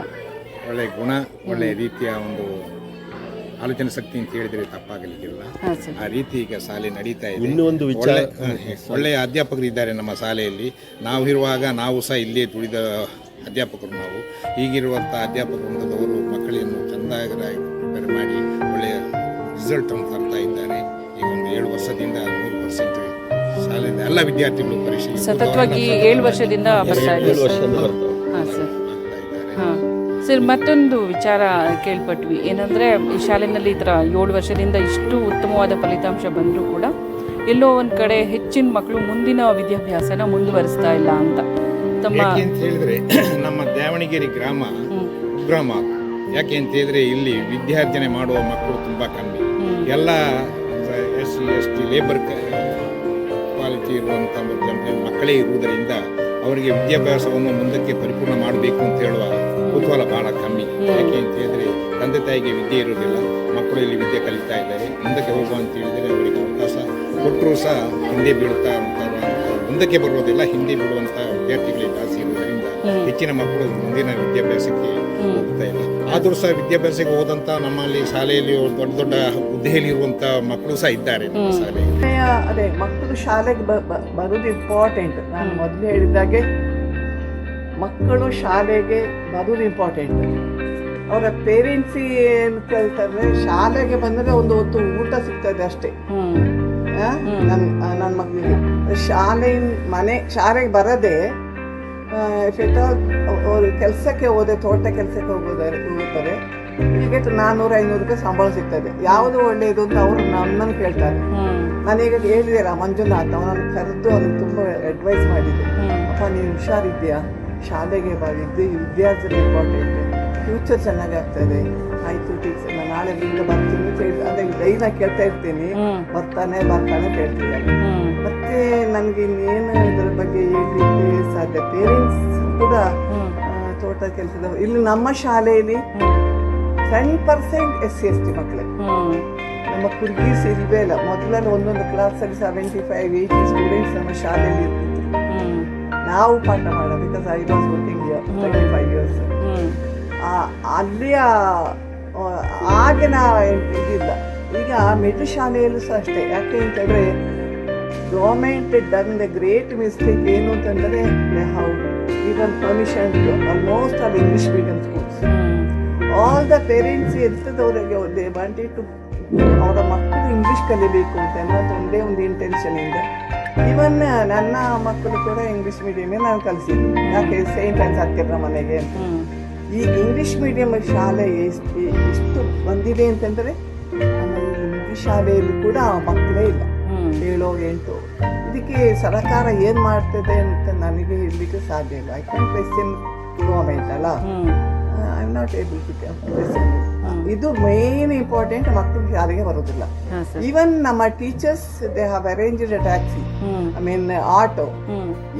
ಒಳ್ಳೆಯ ಗುಣ ಒಳ್ಳೆಯ ರೀತಿಯ ಒಂದು ಆಲೋಚನೆ ಶಕ್ತಿ ಅಂತ ಹೇಳಿದ್ರೆ ತಪ್ಪಾಗಲಿಕ್ಕಿಲ್ಲ. ಆ ರೀತಿ ಈಗ ಶಾಲೆ ನಡೀತಾ ಇದೆ. ಇನ್ನೊಂದು ಒಂದು ವಿಚಾರ ಒಳ್ಳೆ ಒಳ್ಳೆಯ ಅಧ್ಯಾಪಕರು ಇದ್ದಾರೆ ನಮ್ಮ ಶಾಲೆಯಲ್ಲಿ. ನಾವು ಇರುವಾಗ ನಾವು ಸಹ ಇಲ್ಲೇ ದುಡಿದ ಅಧ್ಯಾಪಕರು ನಾವು. ಈಗಿರುವಂಥ ಅಧ್ಯಾಪಕರು ವೃಂದದವರು ಮಕ್ಕಳನ್ನು ಚೆಂದಾಗಿ ಪ್ರಿಪೇರ್ ಮಾಡಿ ಒಳ್ಳೆಯ ರಿಸಲ್ಟನ್ನು ತರ್ತಾ ಇದ್ದಾರೆ. ಈಗ ಒಂದು ಏಳು ವರ್ಷದಿಂದ ಮೂರು ಪರ್ಸೆಂಟ್ ಶಾಲೆಯಿಂದ ಎಲ್ಲ ವಿದ್ಯಾರ್ಥಿಗಳು ಪರೀಕ್ಷೆ ಸತತವಾಗಿ ಏಳು ವರ್ಷದಿಂದ ಬರ್ತಾ ಇದ್ದಾರೆ. ಹಾಂ. ಸರ್ ಮತ್ತೊಂದು ವಿಚಾರ ಕೇಳ್ಪಟ್ವಿ. ಏನಂದರೆ ಈ ಶಾಲೆಯಲ್ಲಿ ಈ ಥರ ಏಳು ವರ್ಷದಿಂದ ಇಷ್ಟು ಉತ್ತಮವಾದ ಫಲಿತಾಂಶ ಬಂದರೂ ಕೂಡ ಎಲ್ಲೋ ಒಂದು ಕಡೆ ಹೆಚ್ಚಿನ ಮಕ್ಕಳು ಮುಂದಿನ ವಿದ್ಯಾಭ್ಯಾಸನ ಮುಂದುವರಿಸ್ತಾ ಇಲ್ಲ ಅಂತ. ತಮ್ಮ ಅಂತ ಹೇಳಿದ್ರೆ ನಮ್ಮ ದಾವಣಗೆರೆ ಗ್ರಾಮ ಗ್ರಾಮ ಯಾಕೆ ಅಂತ ಹೇಳಿದ್ರೆ ಇಲ್ಲಿ ವಿದ್ಯಾರ್ಜನೆ ಮಾಡುವ ಮಕ್ಕಳು ತುಂಬಾ ಕಮ್ಮಿ. ಎಲ್ಲ S C S T labour quality ಇರುವಂಥ ಮಕ್ಕಳೇ ಇರುವುದರಿಂದ ಅವರಿಗೆ ವಿದ್ಯಾಭ್ಯಾಸವನ್ನು ಮುಂದಕ್ಕೆ ಪರಿಪೂರ್ಣ ಮಾಡಬೇಕು ಅಂತ ಹೇಳುವ ಕುತೂಹಲ ಬಹಳ ಕಮ್ಮಿ. ಯಾಕೆ ಅಂತ ಹೇಳಿದ್ರೆ ತಂದೆ ತಾಯಿಗೆ ವಿದ್ಯೆ ಇರೋದಿಲ್ಲ ಮಕ್ಕಳು ಇಲ್ಲಿ ವಿದ್ಯೆ ಕಲಿತಾ ಇದ್ದಾರೆ ಮುಂದಕ್ಕೆ ಹೋಗುವ ಅಂತ ಹೇಳಿದರೆ ಅವರಿಗೆ ಅವಕಾಶ ಕೊಟ್ಟರೂ ಸಹ ಹಿಂದೆ ಬೀಳ್ತಾ ಅಂತಾರೆ ಮುಂದಕ್ಕೆ ಬರುವುದಿಲ್ಲ ಹಿಂದೆ ಬೀಳುವಂಥ ವಿದ್ಯಾರ್ಥಿಗಳಿಗೆ ಜಾಸ್ತಿ ಇರುವುದರಿಂದ ಹೆಚ್ಚಿನ ಮಕ್ಕಳು ಮುಂದಿನ ವಿದ್ಯಾಭ್ಯಾಸಕ್ಕೆ ಹೋಗ್ತಾ ಇಲ್ಲ. ಆದರೂ ಸಹ ವಿದ್ಯಾಭ್ಯಾಸಕ್ಕೆ ಹೋದಂಥ ನಮ್ಮಲ್ಲಿ ಶಾಲೆಯಲ್ಲಿ ದೊಡ್ಡ ದೊಡ್ಡ ಹುದ್ದೆಯಲ್ಲಿ ಇರುವಂಥ ಮಕ್ಕಳು ಸಹ ಇದ್ದಾರೆ ನಮ್ಮ ಶಾಲೆಯಲ್ಲಿ. ಅದೇ ಮಕ್ಕಳು ಶಾಲೆಗೆ ಬರೋದು ಇಂಪಾರ್ಟೆಂಟ್ ನಾನು ಮೊದಲು ಹೇಳಿದಾಗೆ ಮಕ್ಕಳು ಶಾಲೆಗೆ ಬರೋದು ಇಂಪಾರ್ಟೆಂಟ್ ಅವರ ಪೇರೆಂಟ್ಸ್ ಏನು ಕೇಳ್ತಾರೆ ಶಾಲೆಗೆ ಬಂದರೆ ಒಂದು ಹೊತ್ತು ಊಟ ಸಿಗ್ತದೆ ಅಷ್ಟೇ. ನನ್ನ ನನ್ನ ಮಕ್ಕಳಿಗೆ. ಶಾಲೆಯಿಂದ ಮನೆ ಶಾಲೆಗೆ ಬರದೆ ಅವರು ಕೆಲಸಕ್ಕೆ ಹೋದೆ ತೋಟ ಕೆಲಸಕ್ಕೆ ಹೋಗೋದಾರೆ ಹೋಗುತ್ತಾರೆ ಹೀಗೆ ನಾನ್ನೂರು ಐನೂರಕ್ಕೆ ಸಂಬಳ ಸಿಗ್ತದೆ. ಯಾವುದು ಒಳ್ಳೆಯದು ಅಂತ ಅವರು ನನ್ನನ್ನು ಕೇಳ್ತಾರೆ. ನಾನೀಗ ಹೇಳಿದೆಲ್ಲ ಮಂಜುನಾಥ್ ಅವನನ್ನು ಕರೆದು ಅವನಿಗೆ ತುಂಬ ಅಡ್ವೈಸ್ ಮಾಡಿದ್ದೆ. ಅಪ್ಪ ನೀನು ಹುಷಾರಿದ್ಯಾ ಶಾಲೆಗೆ ಬಾ ವಿದ್ಯಾರ್ಥಿಗಳು ವಿದ್ಯಾರ್ಥಿ ಇಂಪಾರ್ಟೆಂಟ್ ಫ್ಯೂಚರ್ ಚೆನ್ನಾಗಾಗ್ತದೆ ಆಯಿತು ಟೀಚರ್ ನಾನು ನಾಳೆ ನಿಂದ ಬರ್ತೀನಿ ಅಂತ ಹೇಳಿ ಅದೇ ಡೈನ ಕೇಳ್ತಾ ಇರ್ತೀನಿ. ಬರ್ತಾನೆ ಬರ್ತಾನೆ ಕೇಳ್ತಿದ್ದೆ ಮತ್ತೆ ನನಗೆ ಇನ್ನೇನು ಇದ್ರ ಬಗ್ಗೆ ಹೇಳಲಿಕ್ಕೆ ಸಾಧ್ಯ? ಪೇರೆಂಟ್ಸ್ ಕೂಡ ತೋಟ ಕೆಲಸದವರು. ಇಲ್ಲಿ ನಮ್ಮ ಶಾಲೆಯಲ್ಲಿ ten percent S C S T ಮಕ್ಕಳೇ ನಮ್ಮ ಕುರ್ಗಿ ಇಲ್ವೇ ಇಲ್ಲ ಮೊದಲೆಲ್ಲ ಒಂದೊಂದು ಕ್ಲಾಸಲ್ಲಿ ಸೆವೆಂಟಿ ಫೈವ್ ಏಯ್ಟಿ ಸ್ಟೂಡೆಂಟ್ಸ್ ನಮ್ಮ ಶಾಲೆಯಲ್ಲಿ ಇರ್ತಿದ್ರು ನಾವು ಪಾಠ ಮಾಡ because I was working twenty five years ಅಲ್ಲಿ ಆ, ಆಗಿನ ಇದಿಲ್ಲ ಈಗ ಮಿಡ್ಲ್ ಶಾಲೆಯಲ್ಲೂ ಸಹ ಅಷ್ಟೇ ಯಾಕೆ ಅಂತಂದರೆ government done the great mistake ಏನು ಅಂತಂದರೆ how even permission almost all English medium schools all the parents ಎಂಥದವರಿಗೆ they wanted to ಅವರ ಮಕ್ಕಳು ಇಂಗ್ಲೀಷ್ ಕಲಿಬೇಕು ಅಂತ ಅನ್ನೋದು ಒಂದೇ ಒಂದು ಇಂಟೆನ್ಷನಿಂದ ಇವನ್ ನನ್ನ ಮಕ್ಕಳು ಕೂಡ ಇಂಗ್ಲೀಷ್ ಮೀಡಿಯಮೇ ನಾನು ಕಲಿಸಿದ್ದೆ. ಯಾಕೆ? ಸೇಂಟ್ ಆನ್ಸ್ ಹತ್ತಿರ ಮನೆಗೆ ಈ ಇಂಗ್ಲೀಷ್ ಮೀಡಿಯಮ್ ಶಾಲೆ ಎಷ್ಟು ಎಷ್ಟು ಬಂದಿದೆ ಅಂತಂದರೆ ಇಂಗ್ಲೀಷ್ ಶಾಲೆಯಲ್ಲಿ ಕೂಡ ಮಕ್ಕಳೇ ಇಲ್ಲ. ಏಳು ಎಂಟು. ಇದಕ್ಕೆ ಸರ್ಕಾರ ಏನು ಮಾಡ್ತದೆ ಅಂತ ನನಗೆ ಹೇಳಲಿಕ್ಕೆ ಸಾಧ್ಯ ಇಲ್ಲ. ಐ ಕ್ಯಾನ್ ಕ್ವೆಶ್ಚನ್ ಗೌರ್ಮೆಂಟ್ ಅಲ್ಲ. I am not able to question ಇದು ಮೇನ್ ಇಂಪಾರ್ಟೆಂಟ್ ಮಕ್ಕಳು ಯಾರಿಗೆ ಬರೋದಿಲ್ಲ. ಈವನ್ ನಮ್ಮ teachers they have arranged taxi I mean auto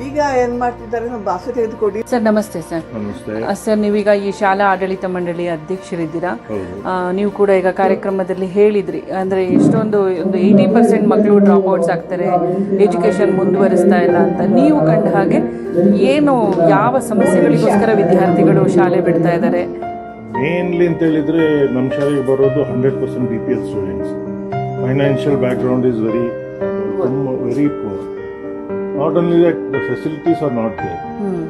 ಈಗ ಏನ್ ಮಾಡ್ತಿದ್ದಾರೆ? ನಾವು ಬಸ್ಸು ತೆಗೆದುಕೊಡಿ. ಸರ್ ನಮಸ್ತೆ ಸರ್ ಸರ್ ನೀವೀಗ ಈ ಶಾಲಾ ಆಡಳಿತ ಮಂಡಳಿ ಅಧ್ಯಕ್ಷರಿದ್ದೀರಾ? ನೀವು ಕೂಡ ಈಗ ಕಾರ್ಯಕ್ರಮದಲ್ಲಿ ಹೇಳಿದ್ರಿ. ಅಂದ್ರೆ ಎಷ್ಟೊಂದು ಒಂದು ಏಯ್ಟಿ ಪರ್ಸೆಂಟ್ ಮಕ್ಕಳು ಡ್ರಾಪ್ ಔಟ್ಸ್ ಆಗ್ತಾರೆ. ಎಜುಕೇಶನ್ ಮುಂದುವರಿಸ್ತಾ ಇಲ್ಲ ಅಂತ. ನೀವು ಕಂಡ ಹಾಗೆ ಏನು ಯಾವ ಸಮಸ್ಯೆಗಳಿಗೋಸ್ಕರ ವಿದ್ಯಾರ್ಥಿಗಳು ಶಾಲೆ ಬಿಡ್ತಾ ಇದ್ದಾರೆ? ಮೇನ್ಲಿ ಅಂತ ಹೇಳಿದ್ರೆ ನಮ್ಮ ಶಾಲೆಗೆ ಬರೋದು hundred percent B P L students financial background is very very poor not only that the facilities are not there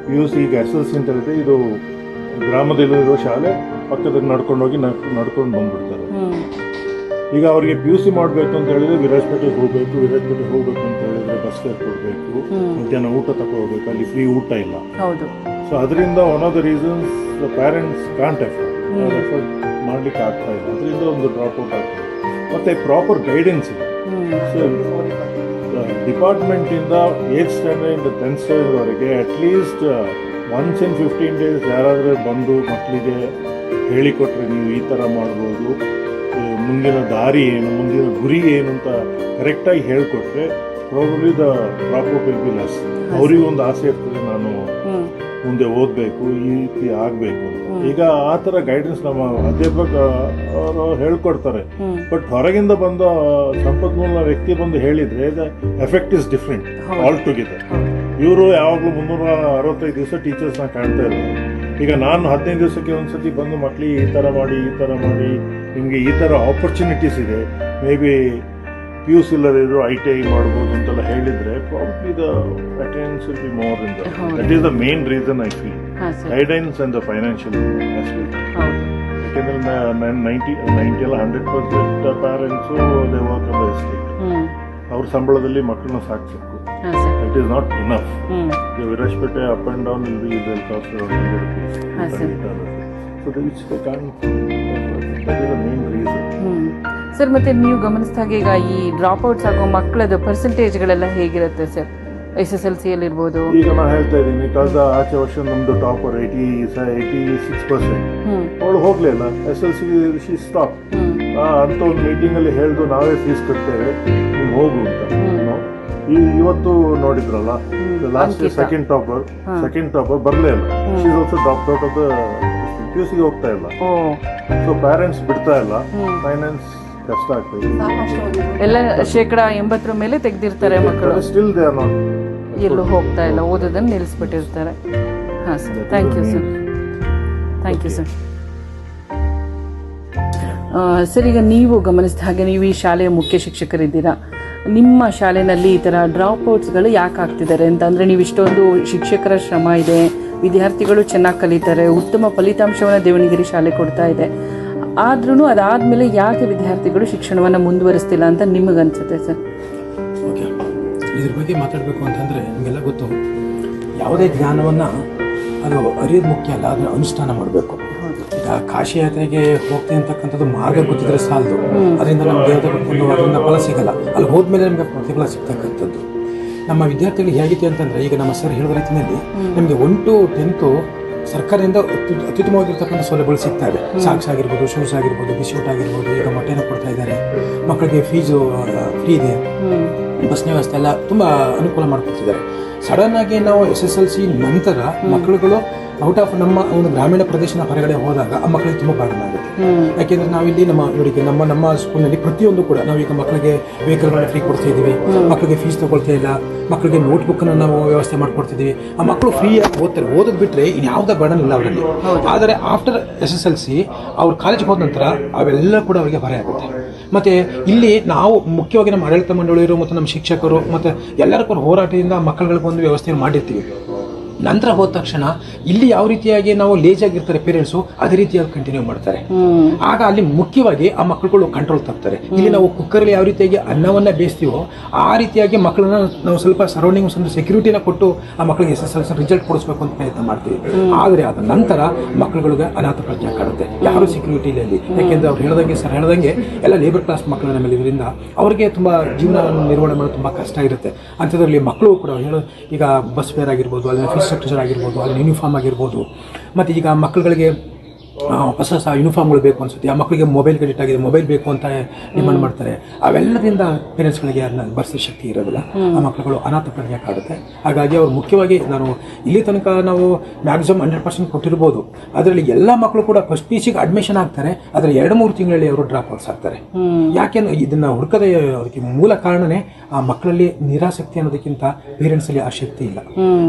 P U C ಈಗ ಎಸ್ ಎಲ್ ಸಿ ಅಂತ ಹೇಳಿದ್ರೆ ಇದು ಗ್ರಾಮದಲ್ಲಿರೋ ಶಾಲೆ ಪಕ್ಕದಲ್ಲಿ ನಡ್ಕೊಂಡು ಹೋಗಿ ನಡ್ಕೊಂಡು ಬಂದ್ಬಿಡ್ತಾರೆ. ಈಗ ಅವರಿಗೆ ಪಿ ಯು ಸಿ ಮಾಡಬೇಕು ಅಂತ ಹೇಳಿದ್ರೆ ವಿರಾಜಪೇಟೆಗೆ ಹೋಗಬೇಕು ವಿರಾಜಪೇಟೆಗೆ ಹೋಗಬೇಕು ಅಂತ ಹೇಳಿದ್ರೆ ಬಸ್ ಫೇರ್ ಕೊಡಬೇಕು ಮಧ್ಯಾಹ್ನ ಊಟ ತಗೋಬೇಕು ಅಲ್ಲಿ ಫ್ರೀ ಊಟ ಇಲ್ಲ. ಸೊ ಅದರಿಂದ one of the reasons the parents can't effort ಮಾಡ್ಲಿಕ್ಕೆ ಆಗ್ತಾ ಇಲ್ಲ. ಅದರಿಂದ ಒಂದು ಡ್ರಾಪ್ ಔಟ್ ಆಗ್ತದೆ ಮತ್ತು ಪ್ರಾಪರ್ ಗೈಡೆನ್ಸ್ ಇದೆ. ಡಿಪಾರ್ಟ್ಮೆಂಟಿಂದ eighth standard tenth ಸ್ಟ್ಯಾಂಡರ್ಡ್ವರೆಗೆ at least once in fifteen days ಯಾರಾದರೂ ಬಂದು ಮಕ್ಕಳಿಗೆ ಹೇಳಿಕೊಟ್ರೆ ನೀವು ಈ ಥರ ಮಾಡ್ಬೋದು. ಮುಂದಿನ ದಾರಿ ಏನು ಮುಂದಿನ ಗುರಿ ಏನು ಅಂತ ಕರೆಕ್ಟಾಗಿ ಹೇಳಿಕೊಟ್ರೆ probably the proper will be less ಅವರಿಗೂ ಒಂದು ಆಸೆ ಇರ್ತದೆ ನಾನು ಮುಂದೆ ಓದಬೇಕು ಈ ರೀತಿ ಆಗಬೇಕು ಈಗ ಆ ಥರ ಗೈಡೆನ್ಸ್ ನಮ್ಮ ಅಧ್ಯಾಪಕ ಅವರು ಹೇಳ್ಕೊಡ್ತಾರೆ. ಬಟ್ ಹೊರಗಿಂದ ಬಂದ ಸಂಪನ್ಮೂಲ ವ್ಯಕ್ತಿ ಬಂದು ಹೇಳಿದ್ರೆ effect is different altogether ಇವರು ಯಾವಾಗಲೂ ಮುನ್ನೂರ ಅರವತ್ತೈದು ದಿವಸ ಟೀಚರ್ಸ್ನ ಕಾಣ್ತಾ ಇದ್ದಾರೆ ಈಗ ನಾನು ಹದಿನೈದು ದಿವಸಕ್ಕೆ ಒಂದ್ಸತಿ ಬಂದು ಮಕ್ಕಳಿಗೆ ಈ ಥರ ಮಾಡಿ ಈ ಥರ ಮಾಡಿ ನಿಮಗೆ ಈ ಥರ ಆಪರ್ಚುನಿಟೀಸ್ ಇದೆ. May be P U C ಇಲ್ಲದಿದ್ರು ಐ ಟಿ ಐ ಮಾಡ್ಬೋದು ಅಂತೆಲ್ಲ ಹೇಳಿದ್ರೆ probably the attendance will be more in that is the main reason I feel guidance and the financial ಯಾಕೆಂದ್ರೆ ನೈಂಟಿ ನೈಂಟಿ ಎಲ್ಲ hundred percent parents they work on the estate ಅವ್ರ ಸಂಬಳದಲ್ಲಿ ಮಕ್ಕಳನ್ನ sir. It is not enough hmm. Virajpet up and down ಇಲ್ಲಿ be will cost hundred rupees. So which they main reason sir ಮತ್ತೆ ನೀವು ಗಮನಿಸಿದ ಹಾಗೆ ಈಗ ಈ ಡ್ರಾಪ್ ಔಟ್ಸ್ ಆಗೋ ಮಕ್ಕಳದ ಪರ್ಸೆಂಟೇಜ್ಗಳೆಲ್ಲ ಹೇಗಿರುತ್ತೆ ಸರ್? ಎಸ್ ಎಸ್ ಎಲ್ ಸಿ ಅಲ್ಲಿ ಇರ್ಬೋದು ಈಗ ನಾನು ಹೇಳ್ತಾ ಇದ್ದೀನಿ ಕಳೆದ ಆಚೆ ವರ್ಷ ನಮ್ದು topper eighty eighty six percent ಅವಳು ಹೋಗ್ಲಿಲ್ಲ S L C she stop ಅಂತ ಒಂದು ಮೀಟಿಂಗ್ ಅಲ್ಲಿ ಹೇಳ್ದು ನಾವೇ ಫೀಸ್ ಕಟ್ತೇವೆ ನೀವು ಹೋಗು ಅಂತ. ಈ ಇವತ್ತು ನೋಡಿದ್ರಲ್ಲ. Last second topper second topper ಬರಲೇ ಇಲ್ಲ. She she also drop out of the P U ಸಿಗೆ ಹೋಗ್ತಾ ಇಲ್ಲ. ಸೊ ಪ್ಯಾರೆಂಟ್ಸ್ ಬಿಡ್ತಾ ಇಲ್ಲ. ಫೈನಾನ್ಸ್ ಕಷ್ಟ ಆಗ್ತದೆ. ಎಲ್ಲ ಶೇಕಡ ಎಂಬತ್ತರ ಮೇಲೆ ತೆಗೆದಿರ್ತಾರೆ ಮಕ್ಕಳು. ಸ್ಟಿಲ್ ದೇ ಆರ್ ನಾಟ್ ಎಲ್ಲೂ ಹೋಗ್ತಾ ಇಲ್ಲ ಓದೋದನ್ನು ನಿಲ್ಲಿಸ್ಬಿಟ್ಟಿರ್ತಾರೆ. ಹಾಂ sir thank you sir thank you sir sir ಈಗ ನೀವು ಗಮನಿಸಿದ ಹಾಗೆ ನೀವು ಈ ಶಾಲೆಯ ಮುಖ್ಯ ಶಿಕ್ಷಕರಿದ್ದೀರಾ. ನಿಮ್ಮ ಶಾಲೆಯಲ್ಲಿ ಈ ಥರ ಡ್ರಾಪ್ ಔಟ್ಸ್ಗಳು ಯಾಕೆ ಆಗ್ತಿದ್ದಾರೆ ಅಂತಂದರೆ ನೀವು ಇಷ್ಟೊಂದು ಶಿಕ್ಷಕರ ಶ್ರಮ ಇದೆ ವಿದ್ಯಾರ್ಥಿಗಳು ಚೆನ್ನಾಗಿ ಕಲಿತಾರೆ ಉತ್ತಮ ಫಲಿತಾಂಶವನ್ನು ದೇವನಗಿರಿ ಶಾಲೆ ಕೊಡ್ತಾ ಇದೆ. ಆದ್ರೂ ಅದಾದಮೇಲೆ ಯಾಕೆ ವಿದ್ಯಾರ್ಥಿಗಳು ಶಿಕ್ಷಣವನ್ನು ಮುಂದುವರಿಸ್ತಿಲ್ಲ ಅಂತ ನಿಮಗನ್ಸುತ್ತೆ ಸರ್? ಓಕೆ. ಇದ್ರ ಬಗ್ಗೆ ಮಾತಾಡಬೇಕು ಅಂತಂದರೆ ನಿಮಗೆಲ್ಲ ಗೊತ್ತು. ಯಾವುದೇ ಜ್ಞಾನವನ್ನು ಅದು ಅರಿಯೋದು ಮುಖ್ಯ ಅಲ್ಲ ಅದನ್ನ ಅನುಷ್ಠಾನ ಮಾಡಬೇಕು. ಈಗ ಕಾಶಿ ಯಾತ್ರೆಗೆ ಹೋಗ್ತೀನಿ ಅಂತಕ್ಕಂಥದ್ದು ಮಾರ್ಗ ಗೊತ್ತಿದ್ರೆ ಸಾಲದು. ಅದರಿಂದ ನಮ್ಮ ದೇವತೆ ಗೊತ್ತಿದ್ದು ಅದರಿಂದ ಫಲ ಸಿಗಲ್ಲ. ಅಲ್ಲಿ ಹೋದ್ಮೇಲೆ ನಮಗೆ ಪ್ರತಿಫಲ ಸಿಗ್ತಕ್ಕಂಥದ್ದು. ನಮ್ಮ ವಿದ್ಯಾರ್ಥಿಗಳು ಹೇಗಿದೆ ಅಂತಂದರೆ ಈಗ ನಮ್ಮ ಸರ್ ಹೇಳಿದ ರೀತಿಯಲ್ಲಿ ನಿಮಗೆ ಒನ್ ಟು ಟೆಂತು ಸರ್ಕಾರದಿಂದ ಅತ್ಯು ಅತ್ಯುತ್ತಮವಾಗಿರ್ತಕ್ಕಂಥ ಸೌಲಭ್ಯಗಳು ಸಿಗ್ತಾ ಇದೆ ಸಾಕ್ಸ್ ಆಗಿರ್ಬೋದು ಶೂಸ್ ಆಗಿರ್ಬೋದು ಬಿಸ್ಕೂಟ್ ಆಗಿರ್ಬೋದು ಈಗ ಮೊಟ್ಟೆನ ಕೊಡ್ತಾ ಇದ್ದಾರೆ. ಮಕ್ಕಳಿಗೆ ಫೀಸು ಫ್ರೀ ಇದೆ. ಬಸ್ನ ವ್ಯವಸ್ಥೆ ಎಲ್ಲ ತುಂಬ ಅನುಕೂಲ ಮಾಡಿಕೊಡ್ತಿದ್ದಾರೆ. ಸಡನ್ ಆಗಿ ನಾವು ಎಸ್ ಎಸ್ ಎಲ್ ಸಿ ನಂತರ ಮಕ್ಕಳುಗಳು ಔಟ್ ಆಫ್ ನಮ್ಮ ಒಂದು ಗ್ರಾಮೀಣ ಪ್ರದೇಶನ ಹೊರಗಡೆ ಹೋದಾಗ ಆ ಮಕ್ಕಳಿಗೆ ತುಂಬ ಪ್ರಾಬ್ಲಮ್ ಆಗುತ್ತೆ. ಯಾಕೆಂದ್ರೆ ನಾವಿಲ್ಲಿ ನಮ್ಮ ಇವರಿಗೆ ನಮ್ಮ ನಮ್ಮ ಸ್ಕೂಲ್ನಲ್ಲಿ ಪ್ರತಿಯೊಂದು ಕೂಡ ನಾವು ಈಗ ಮಕ್ಕಳಿಗೆ ವೆಹಿಕಲ್ಗಳನ್ನ ಫ್ರೀ ಕೊಡ್ತಾ ಇದ್ದೀವಿ. ಮಕ್ಕಳಿಗೆ ಫೀಸ್ ತಗೊಳ್ತಾ ಇಲ್ಲ. ಮಕ್ಕಳಿಗೆ ನೋಟ್ಬುಕ್ಕನ್ನು ನಾವು ವ್ಯವಸ್ಥೆ ಮಾಡ್ಕೊಡ್ತಿದ್ದೀವಿ. ಆ ಮಕ್ಕಳು ಫ್ರೀಯಾಗಿ ಓದ್ತಾರೆ. ಓದೋದು ಬಿಟ್ಟರೆ ಇನ್ಯಾವುದೇ ಬರ್ಡನ್ ಇಲ್ಲ ಅವರಲ್ಲಿ. ಆದರೆ after S S L C ಅವ್ರು ಕಾಲೇಜಿಗೆ ಹೋದ ನಂತರ ಅವೆಲ್ಲ ಕೂಡ ಅವರಿಗೆ ಹೊರೆ ಆಗುತ್ತೆ. ಮತ್ತು ಇಲ್ಲಿ ನಾವು ಮುಖ್ಯವಾಗಿ ನಮ್ಮ ಆಡಳಿತ ಮಂಡಳಿಯರು ಮತ್ತು ನಮ್ಮ ಶಿಕ್ಷಕರು ಮತ್ತು ಎಲ್ಲರ ಕೂಡ ಹೋರಾಟದಿಂದ ಮಕ್ಕಳುಗಳಿಗೆ ಒಂದು ವ್ಯವಸ್ಥೆ ಮಾಡಿರ್ತೀವಿ. ನಂತರ ಹೋದ ತಕ್ಷಣ ಇಲ್ಲಿ ಯಾವ ರೀತಿಯಾಗಿ ನಾವು ಲೇಜ್ ಆಗಿರ್ತಾರೆ ಪೇರೆಂಟ್ಸು ಅದೇ ರೀತಿಯಾಗಿ ಕಂಟಿನ್ಯೂ ಮಾಡ್ತಾರೆ. ಆಗ ಅಲ್ಲಿ ಮುಖ್ಯವಾಗಿ ಆ ಮಕ್ಕಳುಗಳು ಕಂಟ್ರೋಲ್ ತರ್ತಾರೆ. ಇಲ್ಲಿ ನಾವು ಕುಕ್ಕರಲ್ಲಿ ಯಾವ ರೀತಿಯಾಗಿ ಅನ್ನವನ್ನ ಬೇಯಿಸ್ತೀವೋ ಆ ರೀತಿಯಾಗಿ ಮಕ್ಕಳನ್ನ ನಾವು ಸ್ವಲ್ಪ ಸರೌಂಡಿಂಗ್ ಒಂದು ಸೆಕ್ಯೂರಿಟಿನ ಕೊಟ್ಟು ಆ ಮಕ್ಕಳಿಗೆ ಎಸ್ ಎಸ್ ಎಲ್ ರಿಸಲ್ಟ್ ಕೊಡಿಸ್ಬೇಕು ಅಂತ ಪ್ರಯತ್ನ ಮಾಡ್ತೀವಿ. ಆದರೆ ಅದ ನಂತರ ಮಕ್ಕಳುಗಳಿಗೆ ಅನಾಥ ಪ್ರಜ್ಞೆ ಕಾಡುತ್ತೆ. ಯಾರು ಸೆಕ್ಯೂರಿಟಿ ಇಲ್ಲ ಅಲ್ಲಿ ಯಾಕೆಂದ್ರೆ ಅವ್ರು ಹೇಳ್ದಂಗೆ ಸರ್ ಹೇಳ್ದಂಗೆ ಎಲ್ಲ ಲೇಬರ್ ಕ್ಲಾಸ್ ಮಕ್ಕಳು ಮೇಲೆ ಇದರಿಂದ ಅವರಿಗೆ ತುಂಬ ಜೀವನ ನಿರ್ವಹಣೆ ಮಾಡೋದು ತುಂಬ ಕಷ್ಟ ಇರುತ್ತೆ. ಅಂಥದ್ರಲ್ಲಿ ಮಕ್ಕಳು ಕೂಡ ಹೇಳೋ ಈಗ ಬಸ್ ಫೇರ್ ಆಗಿರ್ಬೋದು ಅಲ್ಲಿ ಫೀಸ್ ಸ್ಟ್ರಕ್ಚರ್ ಆಗಿರ್ಬೋದು ಅಲ್ಲಿ ಯೂನಿಫಾರ್ಮ್ ಆಗಿರ್ಬೋದು. ಮತ್ತು ಈಗ ಮಕ್ಕಳುಗಳಿಗೆ ಹೊಸ ಹೊಸ ಯೂನಿಫಾರ್ಮ್ಗಳು ಬೇಕು ಅನ್ಸುತ್ತೆ. ಆ ಮಕ್ಕಳಿಗೆ ಮೊಬೈಲ್ ಕ್ರೆಡಿಟ್ ಆಗಿದೆ ಮೊಬೈಲ್ ಬೇಕು ಅಂತ ಡಿಮಾಂಡ್ ಮಾಡ್ತಾರೆ. ಅವೆಲ್ಲದಿಂದ ಪೇರೆಂಟ್ಸ್ಗಳಿಗೆ ಅದನ್ನ ಭರಿಸೋ ಶಕ್ತಿ ಇರೋದಿಲ್ಲ. ಆ ಮಕ್ಕಳುಗಳು ಅನಾಥ ಕಾಡುತ್ತೆ. ಹಾಗಾಗಿ ಅವ್ರು ಮುಖ್ಯವಾಗಿ ನಾನು ಇಲ್ಲಿ ತನಕ ನಾವು ಮ್ಯಾಕ್ಸಿಮಮ್ ಹಂಡ್ರೆಡ್ ಪರ್ಸೆಂಟ್ ಕೊಟ್ಟಿರ್ಬೋದು. ಅದರಲ್ಲಿ ಎಲ್ಲ ಮಕ್ಕಳು ಕೂಡ ಫಸ್ಟ್ ಪಿ ಸಿಗೆ ಅಡ್ಮಿಷನ್ ಆಗ್ತಾರೆ. ಅದರ ಎರಡು ಮೂರು ತಿಂಗಳಲ್ಲಿ ಅವರು ಡ್ರಾಪ್ ಔಟ್ಸ್ ಆಗ್ತಾರೆ. ಯಾಕೆ ಇದನ್ನ ಹುಡುಕದೆ ಅದಕ್ಕೆ ಮೂಲ ಕಾರಣನೇ ಆ ಮಕ್ಕಳಲ್ಲಿ ನಿರಾಸಕ್ತಿ ಅನ್ನೋದಕ್ಕಿಂತ ಪೇರೆಂಟ್ಸ್ ಅಲ್ಲಿ ಆ ಶಕ್ತಿ ಇಲ್ಲ.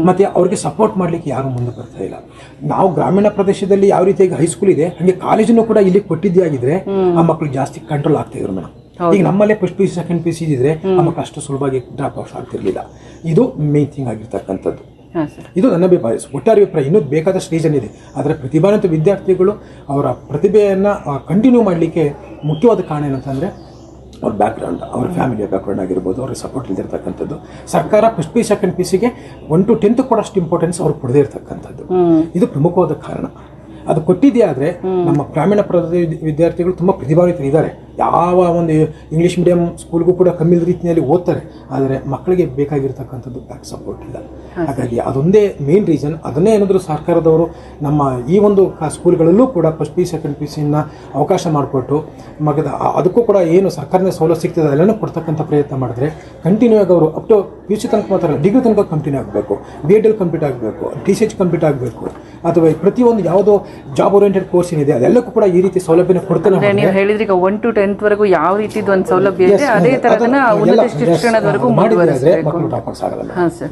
ಮತ್ತೆ ಅವ್ರಿಗೆ ಸಪೋರ್ಟ್ ಮಾಡ್ಲಿಕ್ಕೆ ಯಾರು ಮುಂದೆ ಬರ್ತಾ ಇಲ್ಲ. ನಾವು ಗ್ರಾಮೀಣ ಪ್ರದೇಶದಲ್ಲಿ ಯಾವ ರೀತಿಯಾಗಿ ಹೈಸ್ಕೂಲ್ ಇದೆ. ಹಂಗೆ ಕಾಲೇಜನ್ನು ಕೂಡ ಇಲ್ಲಿ ಕೊಟ್ಟಿದ್ದೇ ಆಗಿದ್ರೆ ಆ ಮಕ್ಕಳು ಜಾಸ್ತಿ ಕಂಟ್ರೋಲ್ ಆಗ್ತಾ ಇದ್ರು ಮೇಡಮ್. ಈಗ ನಮ್ಮಲ್ಲೇ first P C second P C ಇದ್ರೆ ಮಕ್ಕಳು ಅಷ್ಟು ಸುಲಭವಾಗಿ ಡ್ರಾಪ್ ಔಟ್ ಆಗ್ತಿರ್ಲಿಲ್ಲ. ಇದು ಮೇನ್ ಥಿಂಗ್ ಆಗಿರ್ತಕ್ಕಂಥದ್ದು. ಇದು ನನ್ನ ಅಭಿಪ್ರಾಯ. ಒಟ್ಟಾರೆ ಅಭಿಪ್ರಾಯ. ಇನ್ನೂ ಬೇಕಾದ ಸ್ಟೇಜ್ ಇದೆ. ಆದರೆ ಪ್ರತಿಭಾನ್ವಿತ ವಿದ್ಯಾರ್ಥಿಗಳು ಅವರ ಪ್ರತಿಭೆಯನ್ನು ಕಂಟಿನ್ಯೂ ಮಾಡಲಿಕ್ಕೆ ಮುಖ್ಯವಾದ ಕಾರಣ ಏನಂತಂದರೆ ಅವ್ರ ಬ್ಯಾಕ್ಗ್ರೌಂಡ್ ಅವ್ರ ಫ್ಯಾಮಿಲಿಯ ಬ್ಯಾಕ್ಗ್ರೌಂಡ್ ಆಗಿರ್ಬೋದು ಅವ್ರಿಗೆ ಸಪೋರ್ಟ್ ಇಲ್ದಿರ್ತಕ್ಕಂಥದ್ದು ಸರ್ಕಾರ ಫಸ್ಟ್ ಪಿ ಸೆಕೆಂಡ್ ಪಿ ಸಿಗೆ ಒನ್ ಟು ಟೆಂತ್ ಕೊಡೋಷ್ಟು ಇಂಪಾರ್ಟೆನ್ಸ್ ಅವ್ರು ಕೊಡದೇ ಇರ್ತಕ್ಕಂಥದ್ದು. ಇದು ಪ್ರಮುಖವಾದ ಕಾರಣ. ಅದು ಕೊಟ್ಟಿದ್ದೇ ಆದರೆ ನಮ್ಮ ಗ್ರಾಮೀಣ ಪ್ರದೇಶದ ವಿದ್- ವಿದ್ಯಾರ್ಥಿಗಳು ತುಂಬ ಪ್ರತಿಭಾನ್ವಿತರಿದ್ದಾರೆ ಯಾವ ಒಂದು ಇಂಗ್ಲೀಷ್ ಮೀಡಿಯಂ ಸ್ಕೂಲ್ಗೂ ಕೂಡ ಕಮ್ಮಿ ರೀತಿಯಲ್ಲಿ ಓದ್ತಾರೆ ಆದರೆ ಮಕ್ಕಳಿಗೆ ಬೇಕಾಗಿರ್ತಕ್ಕಂಥದ್ದು ಬ್ಯಾಕ್ ಸಪೋರ್ಟ್ ಇಲ್ಲ. ಹಾಗಾಗಿ ಅದೊಂದೇ ಮೇನ್ ರೀಸನ್ ಅದನ್ನೇ ಏನಾದರೂ ಸರ್ಕಾರದವರು ನಮ್ಮ ಈ ಒಂದು ಸ್ಕೂಲ್ಗಳಲ್ಲೂ ಕೂಡ ಫಸ್ಟ್ ಪಿ ಸೆಕೆಂಡ್ ಪಿ ಸಿನ ಅವಕಾಶ ಮಾಡಿಕೊಟ್ಟು ಮಗದ ಅದಕ್ಕೂ ಕೂಡ ಏನು ಸರ್ಕಾರದ ಸೌಲಭ್ಯ ಸಿಗ್ತದೆ ಎಲ್ಲನೂ ಕೊಡ್ತಕ್ಕಂಥ ಪ್ರಯತ್ನ ಮಾಡಿದ್ರೆ ಕಂಟಿನ್ಯೂ ಆಗಿ ಅವರು up to P U C ತನಕ ಮಾತ್ರ ಡಿಗ್ರಿ ತನಕ ಕಂಟಿನ್ಯೂ ಆಗಬೇಕು ಬಿ ಎಡ್ ಎಲ್ ಕಂಪ್ಲೀಟ್ ಆಗಬೇಕು ಟಿ ಸಿ ಎಚ್ ಕಂಪ್ಲೀಟ್ ಆಗಬೇಕು ಅಥವಾ ಪ್ರತಿಯೊಂದು ಯಾವುದೋ ಜಾಬ್ ಓರಿಯೆಂಟೆಡ್ ಕೋರ್ಸ್ ಏನಿದೆ ಅದೆಲ್ಲಕ್ಕೂ ಕೂಡ ಈ ರೀತಿ ಸೌಲಭ್ಯ ಕೊಡ್ತಾನೆ ಟೆಂತ್ ವರೆಗೂ ಯಾವ ರೀತಿ ಒಂದು ಸೌಲಭ್ಯ ಇದೆ ಅದೇ ತರದನ್ನ ಉನ್ನತ ಶಿಕ್ಷಣದವರೆಗೂ ಮುಂದುವರಿಸಬೇಕು. ಹಾ ಸರ್.